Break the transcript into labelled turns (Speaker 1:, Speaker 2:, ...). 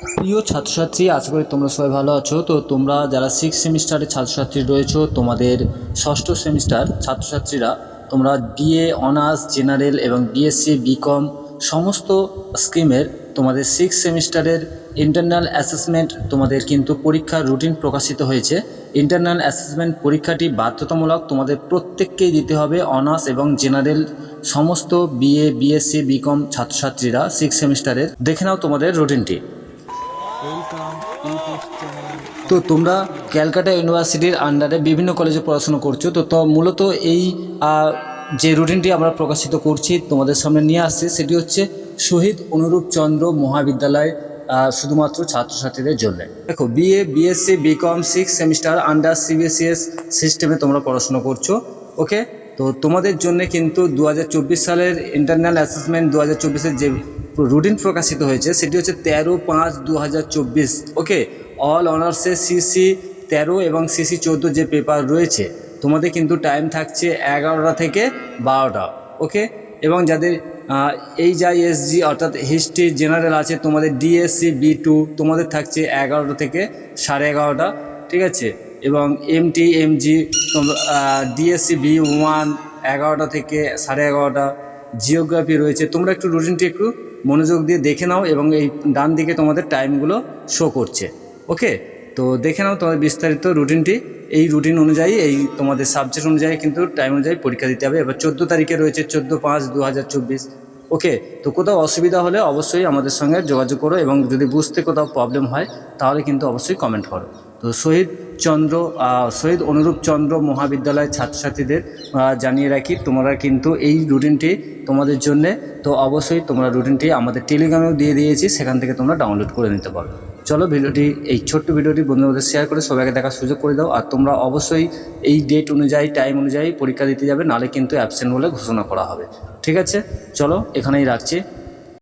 Speaker 1: প্রিয় ছাত্রছাত্রী, আশা করি তোমরা সবাই ভালো আছো। তো তোমরা যারা সিক্স সেমিস্টারের ছাত্রছাত্রী রয়েছো, তোমাদের ষষ্ঠ সেমিস্টার ছাত্রছাত্রীরা, তোমরা বিএ অনার্স জেনারেল এবং বিএসসি বিকম সমস্ত স্কিমের তোমাদের সিক্স সেমিস্টারের ইন্টারনাল অ্যাসেসমেন্ট তোমাদের কিন্তু পরীক্ষার রুটিন প্রকাশিত হয়েছে। ইন্টারনাল অ্যাসেসমেন্ট পরীক্ষাটি বাধ্যতামূলক তোমাদের প্রত্যেককেই দিতে হবে। অনার্স এবং জেনারেল সমস্ত বিএ বিএসসি বিকম ছাত্রছাত্রীরা সিক্স সেমিস্টারের দেখে নাও তোমাদের রুটিনটি তো তোমরা ক্যালকাটা ইউনিভার্সিটির আন্ডারে বিভিন্ন কলেজে পড়াশোনা করছ, তো মূলত এই যে রুটিনটি আমরা প্রকাশিত করছি তোমাদের সামনে নিয়ে আসছি, সেটি হচ্ছে শহীদ অনুরূপ চন্দ্র মহাবিদ্যালয় শুধুমাত্র ছাত্রছাত্রীদের জন্য। দেখো BA BSc BCom six semester under CBCS সিস্টেমে তোমরা পড়াশোনা করছ ওকে তো তোমাদের জন্য কিন্তু দু হাজার চব্বিশ সালের ইন্টারনাল অ্যাসেসমেন্ট দু হাজার যে রুটিন প্রকাশিত হয়েছে সেটি হচ্ছে তেরো পাঁচ দু ওকে অল অনার্সে সিসি তেরো এবং সিসি চোদ্দ যে পেপার রয়েছে তোমাদের কিন্তু টাইম থাকছে এগারোটা থেকে বারোটা। ওকে এবং যাদের আহ, এই যা এসজি অর্থাৎ হিস্ট্রি জেনারেল আছে তোমাদের ডিএসসি বি টু তোমাদের থাকছে এগারোটা থেকে সাড়ে এগারোটা। ঠিক আছে? এবং MT MG DSC B one এগারোটা থেকে সাড়ে এগারোটা। জিওগ্রাফি রয়েছে। তোমরা একটু রুটিনটি একটু মনোযোগ দিয়ে দেখে নাও এবং এই ডান দিকে তোমাদের টাইমগুলো শো করছে। ওকে? তো দেখে নাও তোমাদের বিস্তারিত রুটিনটি। এই রুটিন অনুযায়ী, এই তোমাদের সাবজেক্ট অনুযায়ী কিন্তু টাইম অনুযায়ী পরীক্ষা দিতে হবে। এবার চোদ্দ তারিখে রয়েছে চোদ্দ পাঁচ দু ওকে? তো কোথাও অসুবিধা হলে অবশ্যই আমাদের সঙ্গে যোগাযোগ করো এবং যদি বুঝতে কোথাও প্রবলেম হয়, তাহলে কিন্তু অবশ্যই কমেন্ট করো। তো শহীদ চন্দ্র শহীদ অনুরূপ চন্দ্র মহাবিদ্যালয়ের ছাত্রছাত্রীদের জানিয়ে রাখি, তোমরা কিন্তু এই রুটিনটি তোমাদের জন্যে, তো অবশ্যই তোমরা রুটিনটি আমাদের টেলিগ্রামেও দিয়ে দিয়েছি, সেখান থেকে তোমরা ডাউনলোড করে নিতে পারো। চলো ভিডিওটি, এই ছোট্ট ভিডিওটি বন্ধুদের মধ্যে শেয়ার করে সবাইকে দেখার সুযোগ করে দাও, আর তোমরা অবশ্যই এই ডেট অনুযায়ী টাইম অনুযায়ী পরীক্ষা দিতে যাবে, নালে কিন্তু অ্যাবসেন্ট বলে ঘোষণা করা হবে। ঠিক আছে? চলো এখানেই রাখছি।